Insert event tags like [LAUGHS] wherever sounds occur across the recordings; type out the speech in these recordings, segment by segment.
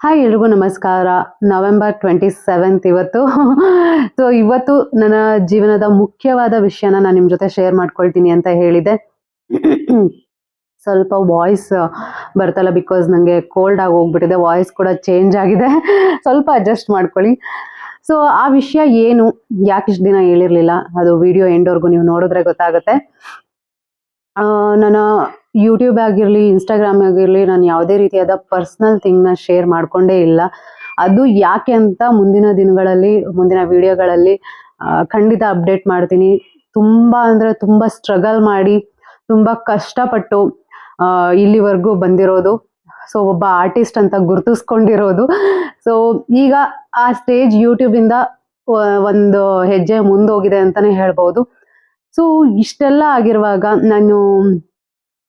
Hi ಎಲ್ರಿಗೂ ನಮಸ್ಕಾರ. November twenty seventh ಇವತ್ತು. [LAUGHS] ಸೊ ಇವತ್ತು ನನ್ನ ಜೀವನದ ಮುಖ್ಯವಾದ ವಿಷಯನ ನಾನು ನಿಮ್ಮ ಜೊತೆ ಶೇರ್ ಮಾಡ್ಕೊಳ್ತೀನಿ ಅಂತ ಹೇಳಿದೆ. [CLEARS THROAT] ಸ್ವಲ್ಪ ವಾಯ್ಸ್ ಬರ್ತಲ್ಲ ಬಿಕಾಸ್ ನನಗೆ ಕೋಲ್ಡ್ ಆಗಿ ಹೋಗ್ಬಿಟ್ಟಿದೆ. ವಾಯ್ಸ್ ಕೂಡ ಚೇಂಜ್ ಆಗಿದೆ. [LAUGHS] ಸ್ವಲ್ಪ ಅಡ್ಜಸ್ಟ್ ಮಾಡ್ಕೊಳ್ಳಿ. ಸೊ ಆ ವಿಷಯ ಏನು? ಯಾಕೆ ಇಷ್ಟು ದಿನ ಹೇಳಿರಲಿಲ್ಲ? ಅದು ವಿಡಿಯೋ ಎಂಡ್ವರೆಗೂ ನೀವು ನೋಡಿದ್ರೆ ಗೊತ್ತಾಗುತ್ತೆ. ನಾನು ಯೂಟ್ಯೂಬ್ ಆಗಿರಲಿ ಇನ್ಸ್ಟಾಗ್ರಾಮ್ ಆಗಿರಲಿ, ನಾನು ಯಾವುದೇ ರೀತಿಯಾದ ಪರ್ಸ್ನಲ್ ಥಿಂಗ್ನ ಶೇರ್ ಮಾಡ್ಕೊಂಡೇ ಇಲ್ಲ. ಅದು ಯಾಕೆ ಅಂತ ಮುಂದಿನ ದಿನಗಳಲ್ಲಿ, ಮುಂದಿನ ವಿಡಿಯೋಗಳಲ್ಲಿ ಖಂಡಿತ ಅಪ್ಡೇಟ್ ಮಾಡ್ತೀನಿ. ತುಂಬ ಅಂದರೆ ತುಂಬ ಸ್ಟ್ರಗಲ್ ಮಾಡಿ, ತುಂಬ ಕಷ್ಟಪಟ್ಟು ಇಲ್ಲಿವರೆಗೂ ಬಂದಿರೋದು. ಸೊ ಒಬ್ಬ ಆರ್ಟಿಸ್ಟ್ ಅಂತ ಗುರುತಿಸ್ಕೊಂಡಿರೋದು. ಸೊ ಈಗ ಆ ಸ್ಟೇಜ್ ಯೂಟ್ಯೂಬಿಂದ ಒಂದು ಹೆಜ್ಜೆ ಮುಂದೋಗಿದೆ ಅಂತಾನೆ ಹೇಳ್ಬೋದು. ಸೊ ಇಷ್ಟೆಲ್ಲ ಆಗಿರುವಾಗ ನಾನು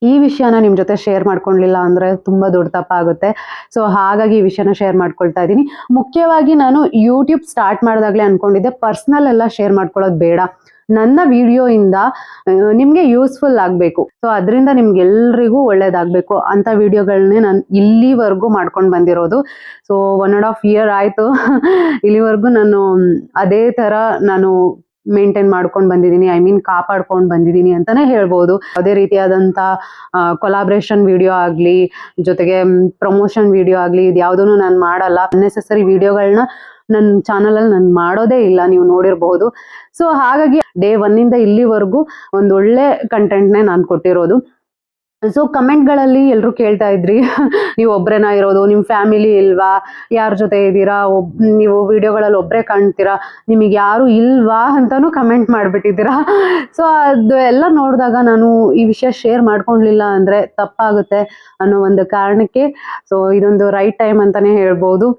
ಈ ವಿಷಯನ ನಿಮ್ಮ ಜೊತೆ ಶೇರ್ ಮಾಡ್ಕೊಳ್ಲಿಲ್ಲ ಅಂದ್ರೆ ತುಂಬಾ ದೊಡ್ಡ ತಪ್ಪಾಗುತ್ತೆ. ಸೊ ಹಾಗಾಗಿ ಈ ವಿಷಯನ ಶೇರ್ ಮಾಡ್ಕೊಳ್ತಾ ಇದ್ದೀನಿ. ಮುಖ್ಯವಾಗಿ ನಾನು ಯೂಟ್ಯೂಬ್ ಸ್ಟಾರ್ಟ್ ಮಾಡಿದಾಗಲೇ ಅನ್ಕೊಂಡಿದ್ದೆ. ಪರ್ಸ್ನಲ್ ಎಲ್ಲ ಶೇರ್ ಮಾಡ್ಕೊಳ್ಳೋದು ಬೇಡ. ನನ್ನ ವಿಡಿಯೋಯಿಂದ ನಿಮಗೆ ಯೂಸ್ಫುಲ್ ಆಗಬೇಕು. ಸೊ ಅದರಿಂದ ನಿಮ್ಗೆಲ್ರಿಗೂ ಒಳ್ಳೇದಾಗಬೇಕು ಅಂತ ವಿಡಿಯೋಗಳನ್ನೇ ನಾನು ಇಲ್ಲಿವರೆಗೂ ಮಾಡ್ಕೊಂಡು ಬಂದಿರೋದು. So one and half year ಆಯಿತು. ಇಲ್ಲಿವರೆಗೂ ನಾನು, ಅದೇ ಥರ ನಾನು ಮೇಂಟೈನ್ ಮಾಡ್ಕೊಂಡು ಬಂದಿದ್ದೀನಿ ಐ ಮೀನ್ ಕಾಪಾಡ್ಕೊಂಡು ಬಂದಿದ್ದೀನಿ ಅಂತಾನೆ ಹೇಳ್ಬೋದು. ಅದೇ ರೀತಿಯಾದಂಥ ಕೊಲಾಬ್ರೇಷನ್ ವಿಡಿಯೋ ಆಗಲಿ, ಜೊತೆಗೆ ಪ್ರಮೋಷನ್ ವಿಡಿಯೋ ಆಗಲಿ, ಇದು ಯಾವುದೂ ನಾನು ಮಾಡಲ್ಲ. ಅನ್ನೆಸೆಸರಿ ವಿಡಿಯೋಗಳನ್ನ ನನ್ನ ಚಾನಲಲ್ಲಿ ನಾನು ಮಾಡೋದೇ ಇಲ್ಲ, ನೀವು ನೋಡಿರಬಹುದು ಸೊ ಹಾಗಾಗಿ ಡೇ ಒನ್ನಿಂದ ಇಲ್ಲಿವರೆಗೂ ಒಂದು ಒಳ್ಳೆ ಕಂಟೆಂಟ್ನೇ ನಾನು ಕೊಟ್ಟಿರೋದು. ಸೊ ಕಮೆಂಟ್ಗಳಲ್ಲಿ ಎಲ್ಲರೂ ಕೇಳ್ತಾ ಇದ್ರಿ. ನೀವು ಒಬ್ಬರೇನ ಇರೋದು ನಿಮ್ಮ ಫ್ಯಾಮಿಲಿ ಇಲ್ವಾ? ಯಾರ ಜೊತೆ ಇದ್ದೀರಾ? ಒಬ್, ನೀವು ವಿಡಿಯೋಗಳಲ್ಲಿ ಒಬ್ಬರೇ ಕಾಣ್ತೀರಾ? ನಿಮಗೆ ಯಾರು ಇಲ್ವಾ ಅಂತಾನು ಕಮೆಂಟ್ ಮಾಡಿಬಿಟ್ಟಿದ್ದೀರಾ. ಸೊ ಅದು ಎಲ್ಲ ನೋಡಿದಾಗ ನಾನು ಈ ವಿಷಯ ಶೇರ್ ಮಾಡ್ಕೊಳ್ಲಿಲ್ಲ ಅಂದರೆ ತಪ್ಪಾಗುತ್ತೆ ಅನ್ನೋ ಒಂದು ಕಾರಣಕ್ಕೆ. ಸೊ ಇದೊಂದು ರೈಟ್ ಟೈಮ್ ಅಂತಾನೆ ಹೇಳ್ಬೋದು.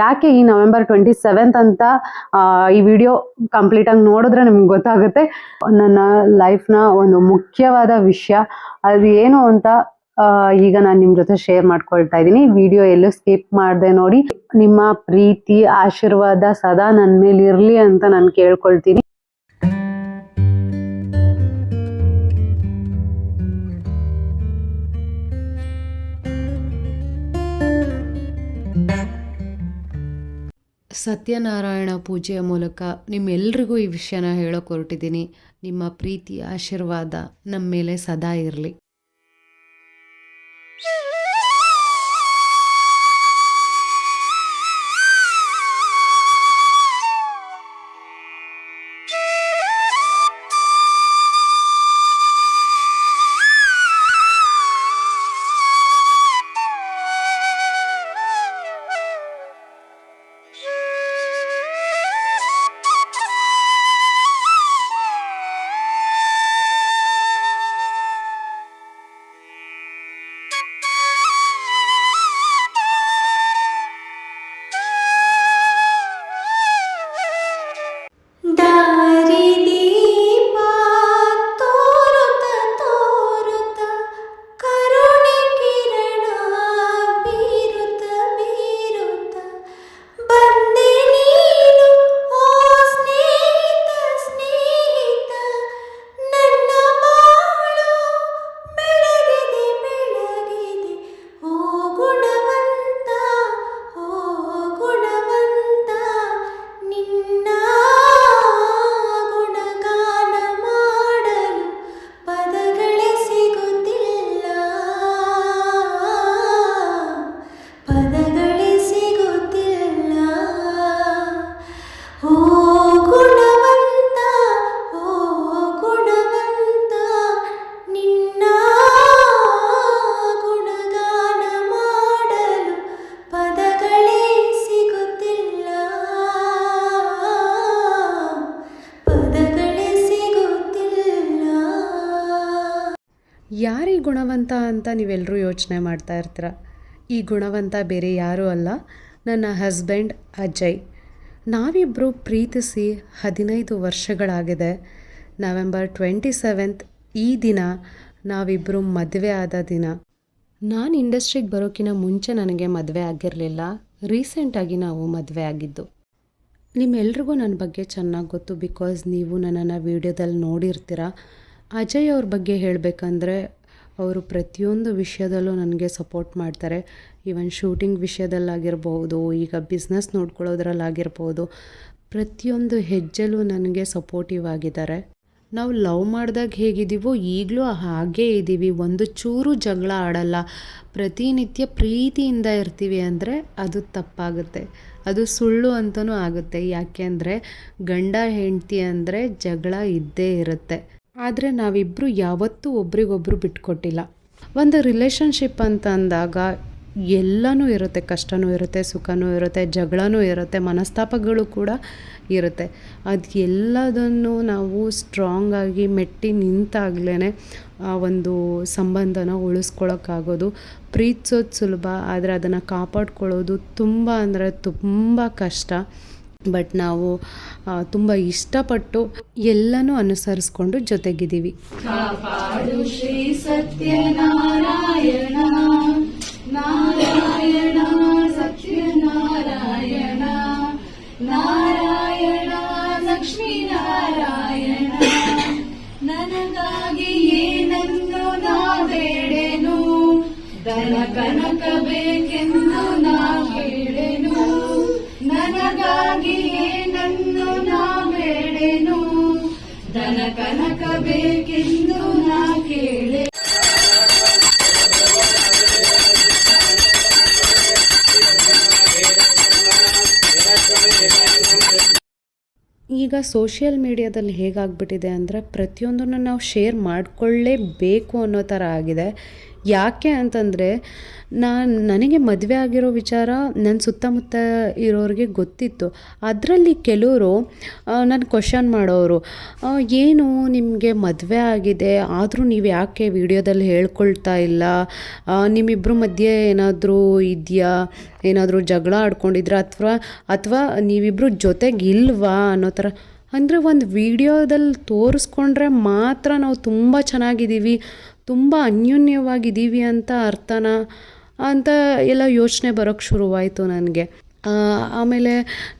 ಯಾಕೆ ಈ ನವೆಂಬರ್ ಟ್ವೆಂಟಿ ಸೆವೆಂತ್ ಅಂತ ಈ ವಿಡಿಯೋ ಕಂಪ್ಲೀಟ್ ಆಗಿ ನೋಡಿದ್ರೆ ನಿಮ್ಗೆ ಗೊತ್ತಾಗುತ್ತೆ. ನನ್ನ ಲೈಫ್ನ ಒಂದು ಮುಖ್ಯವಾದ ವಿಷಯ. ಅದು ಏನು ಅಂತ ಈಗ ನಾನು ನಿಮ್ಮ ಜೊತೆ ಶೇರ್ ಮಾಡ್ಕೊಳ್ತಾ ಇದ್ದೀನಿ. ವಿಡಿಯೋ ಎಲ್ಲೂ ಸ್ಕಿಪ್ ಮಾಡದೆ ನೋಡಿ. ನಿಮ್ಮ ಪ್ರೀತಿ, ಆಶೀರ್ವಾದ ಸದಾ ನನ್ನ ಮೇಲೆ ಇರಲಿ ಅಂತ ನಾನು ಕೇಳ್ಕೊಳ್ತೀನಿ. ಸತ್ಯನಾರಾಯಣ ಪೂಜೆಯ ಮೂಲಕ ನಿಮ್ಮೆಲ್ರಿಗೂ ಈ ವಿಷಯನ ಹೇಳೋಕೆ ಹೊರಟಿದ್ದೀನಿ. ನಿಮ್ಮ ಪ್ರೀತಿ, ಆಶೀರ್ವಾದ ನಮ್ಮ ಮೇಲೆ ಸದಾ ಇರಲಿ. ಯಾರೀ ಗುಣವಂತ ಅಂತ ನೀವೆಲ್ಲರೂ ಯೋಚನೆ ಮಾಡ್ತಾ ಇರ್ತೀರ? ಈ ಗುಣವಂತ ಬೇರೆ ಯಾರೂ ಅಲ್ಲ. ನನ್ನ ಹಸ್ಬೆಂಡ್ ಅಜಯ್. ನಾವಿಬ್ಬರು ಪ್ರೀತಿಸಿ ಹದಿನೈದು ವರ್ಷಗಳಾಗಿದೆ. ನವೆಂಬರ್ ಟ್ವೆಂಟಿ ಸೆವೆಂತ್ ಈ ದಿನ ನಾವಿಬ್ಬರು ಮದುವೆ ಆದ ದಿನ. ನಾನು ಇಂಡಸ್ಟ್ರಿಗೆ ಬರೋಕ್ಕಿಂತ ಮುಂಚೆ ನನಗೆ ಮದುವೆ ಆಗಿರಲಿಲ್ಲ. ರೀಸೆಂಟಾಗಿ ನಾವು ಮದುವೆ ಆಗಿದ್ದು. ನಿಮ್ಮೆಲ್ರಿಗೂ ನನ್ನ ಬಗ್ಗೆ ಚೆನ್ನಾಗಿ ಗೊತ್ತು ಬಿಕಾಸ್ ನೀವು ನನ್ನನ್ನು ವೀಡಿಯೋದಲ್ಲಿ ನೋಡಿರ್ತೀರ. ಅಜಯ್ ಅವ್ರ ಬಗ್ಗೆ ಹೇಳಬೇಕಂದ್ರೆ ಅವರು ಪ್ರತಿಯೊಂದು ವಿಷಯದಲ್ಲೂ ನನಗೆ ಸಪೋರ್ಟ್ ಮಾಡ್ತಾರೆ. ಈವನ್ ಶೂಟಿಂಗ್ ವಿಷಯದಲ್ಲಾಗಿರ್ಬೋದು, ಈಗ ಬಿಸ್ನೆಸ್ ನೋಡ್ಕೊಳ್ಳೋದ್ರಲ್ಲಾಗಿರ್ಬೋದು, ಪ್ರತಿಯೊಂದು ಹೆಜ್ಜೆಲೂ ನನಗೆ ಸಪೋರ್ಟಿವ್ ಆಗಿದ್ದಾರೆ. ನಾವು ಲವ್ ಮಾಡಿದಾಗ ಹೇಗಿದ್ದೀವೋ, ಈಗಲೂ ಹಾಗೇ ಇದ್ದೀವಿ ಒಂದು ಚೂರು ಜಗಳ ಆಡಲ್ಲ. ಪ್ರತಿನಿತ್ಯ ಪ್ರೀತಿಯಿಂದ ಇರ್ತೀವಿ ಅಂದರೆ ಅದು ತಪ್ಪಾಗುತ್ತೆ. ಅದು ಸುಳ್ಳು ಅಂತಲೂ ಆಗುತ್ತೆ. ಯಾಕೆ ಅಂದರೆ ಗಂಡ ಹೆಂಡತಿ ಅಂದರೆ ಜಗಳ ಇದ್ದೇ ಇರುತ್ತೆ. ಆದರೆ ನಾವಿಬ್ಬರು ಯಾವತ್ತೂ ಒಬ್ರಿಗೊಬ್ರು ಬಿಟ್ಕೊಟ್ಟಿಲ್ಲ. ಒಂದು ರಿಲೇಷನ್ಶಿಪ್ ಅಂತ ಅಂದಾಗ ಎಲ್ಲನೂ ಇರುತ್ತೆ, ಕಷ್ಟನೂ ಇರುತ್ತೆ, ಸುಖನೂ ಇರುತ್ತೆ, ಜಗಳನೂ ಇರುತ್ತೆ, ಮನಸ್ತಾಪಗಳು ಕೂಡ ಇರುತ್ತೆ. ಅದು ಎಲ್ಲದನ್ನು ನಾವು ಸ್ಟ್ರಾಂಗಾಗಿ ಮೆಟ್ಟಿ ನಿಂತಾಗ್ಲೇ ಆ ಒಂದು ಸಂಬಂಧನ ಉಳಿಸ್ಕೊಳಕ್ಕಾಗೋದು. ಪ್ರೀತಿಸೋದು ಸುಲಭ, ಆದರೆ ಅದನ್ನು ಕಾಪಾಡ್ಕೊಳ್ಳೋದು ತುಂಬ ಅಂದರೆ ತುಂಬ ಕಷ್ಟ. ಬಟ್ ನಾವು ತುಂಬ ಇಷ್ಟಪಟ್ಟು ಎಲ್ಲನೂ ಅನುಸರಿಸ್ಕೊಂಡು ಜೊತೆಗಿದ್ದೀವಿ. ನನಗಾಗಿ ಏನನ್ನು ಕನಕ ಬೇಕೆಂದು ನನಗಾಗಿ ನನ್ನ ನಾ ಬೇಡೆನು ದನ ಕನಕ ಬೇಕೆಂದು ನಾ ಕೇಳೆ. ಈಗ ಸೋಷಿಯಲ್ ಮೀಡಿಯಾದಲ್ಲಿ ಹೇಗಾಗ್ಬಿಟ್ಟಿದೆ ಅಂದರೆ ಪ್ರತಿಯೊಂದನ್ನು ನಾವು ಶೇರ್ ಮಾಡಿಕೊಳ್ಳೇಬೇಕು ಅನ್ನೋ ಥರ ಆಗಿದೆ. ಯಾಕೆ ಅಂತಂದರೆ ನಾನು, ನನಗೆ ಮದುವೆ ಆಗಿರೋ ವಿಚಾರ ನನ್ನ ಸುತ್ತಮುತ್ತ ಇರೋರಿಗೆ ಗೊತ್ತಿತ್ತು. ಅದರಲ್ಲಿ ಕೆಲವರು ನನ್ನ ಕ್ವಶನ್ ಮಾಡೋರು ಏನು ನಿಮಗೆ ಮದುವೆ ಆಗಿದೆ? ಆದರೂ ನೀವು ಯಾಕೆ ವಿಡಿಯೋದಲ್ಲಿ ಹೇಳ್ಕೊಳ್ತಾ ಇಲ್ಲ? ನಿಮ್ಮಿಬ್ಬರ ಮಧ್ಯೆ ಏನಾದರೂ ಇದೆಯಾ? ಏನಾದರೂ ಜಗಳ ಆಡ್ಕೊಂಡಿದ್ರಾ? ಅಥವಾ ಅಥವಾ ನೀವಿಬ್ಬರು ಜೊತೆಗೆ ಇಲ್ವಾ ಅನ್ನೋ ಥರ. ಅಂದರೆ ಒಂದು ವಿಡಿಯೋದಲ್ಲಿ ತೋರಿಸ್ಕೊಂಡ್ರೆ ಮಾತ್ರ ನಾವು ತುಂಬ ಚೆನ್ನಾಗಿದ್ದೀವಿ, ತುಂಬ ಅನ್ಯೋನ್ಯವಾಗಿದ್ದೀವಿ ಅಂತ ಅರ್ಥನ? ಅಂತ ಎಲ್ಲ ಯೋಚನೆ ಬರೋಕ್ಕೆ ಶುರುವಾಯಿತು ನನಗೆ. ಆಮೇಲೆ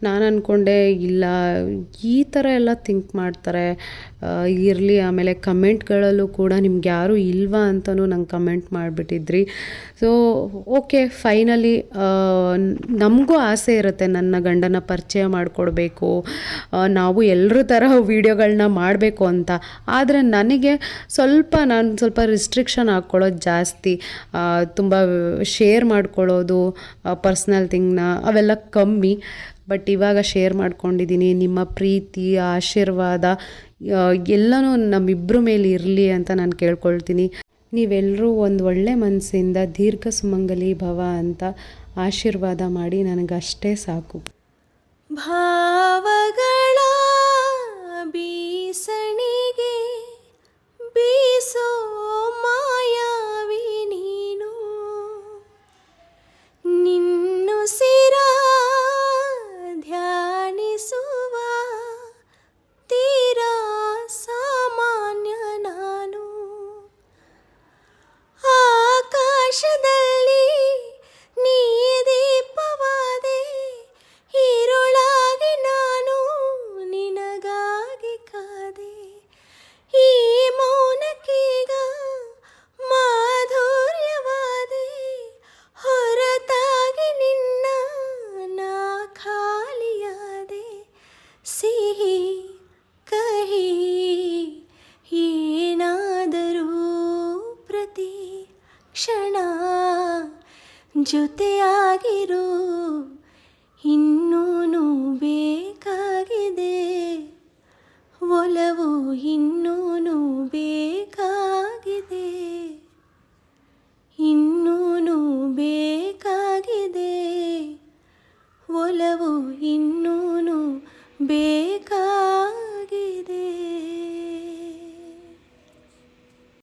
ನಾನು ಅಂದ್ಕೊಂಡೆ ಇಲ್ಲ, ಈ ಥರ ಎಲ್ಲ ಥಿಂಕ್ ಮಾಡ್ತಾರೆ. ಇರಲಿ, ಆಮೇಲೆ ಕಮೆಂಟ್ಗಳಲ್ಲೂ ಕೂಡ ನಿಮ್ಗೆ ಯಾರೂ ಇಲ್ವಾ ಅಂತಲೂ ನಂಗೆ ಕಮೆಂಟ್ ಮಾಡಿಬಿಟ್ಟಿದ್ರಿ. ಸೊ ಓಕೆ ಫೈನಲಿ ನಮಗೂ ಆಸೆ ಇರುತ್ತೆ ನನ್ನ ಗಂಡನ ಪರಿಚಯ ಮಾಡಿಕೊಡ್ಬೇಕು. ನಾವು ಎಲ್ಲರ ಥರ ವೀಡಿಯೋಗಳನ್ನ ಮಾಡಬೇಕು ಅಂತ. ಆದರೆ ನನಗೆ ಸ್ವಲ್ಪ ನಾನು ಸ್ವಲ್ಪ ರಿಸ್ಟ್ರಿಕ್ಷನ್ ಹಾಕ್ಕೊಳ್ಳೋದು ಜಾಸ್ತಿ. ತುಂಬ ಶೇರ್ ಮಾಡ್ಕೊಳ್ಳೋದು ಪರ್ಸ್ನಲ್ ಥಿಂಗ್ನ ಅವೆಲ್ಲ ಕಮ್ಮಿ ಬಟ್ ಇವಾಗ ಶೇರ್ ಮಾಡ್ಕೊಂಡಿದ್ದೀನಿ ನಿಮ್ಮ ಪ್ರೀತಿ, ಆಶೀರ್ವಾದ ಎಲ್ಲನೂ ನಮ್ಮಿಬ್ಬರ ಮೇಲೆ ಇರಲಿ ಅಂತ ನಾನು ಕೇಳ್ಕೊಳ್ತೀನಿ. ನೀವೆಲ್ಲರೂ ಒಂದು ಒಳ್ಳೆ ಮನಸ್ಸಿಂದ ದೀರ್ಘ ಸುಮಂಗಲಿ ಭವ ಅಂತ ಆಶೀರ್ವಾದ ಮಾಡಿ ನನಗಷ್ಟೇ ಸಾಕು. ಭಾವಗಳ ಬೀಸಣಿಗೆ ಬೀಸೋ ಸಿಹಿ ಕಹಿ ಏನಾದರೂ ಪ್ರತಿ ಕ್ಷಣ ಜೊತೆಯಾಗಿರೋ ಇನ್ನೂ ಬೇಕಾಗಿದೆ ಒಲವು ಇನ್ನೂ ಬೇಕಾಗಿದೆ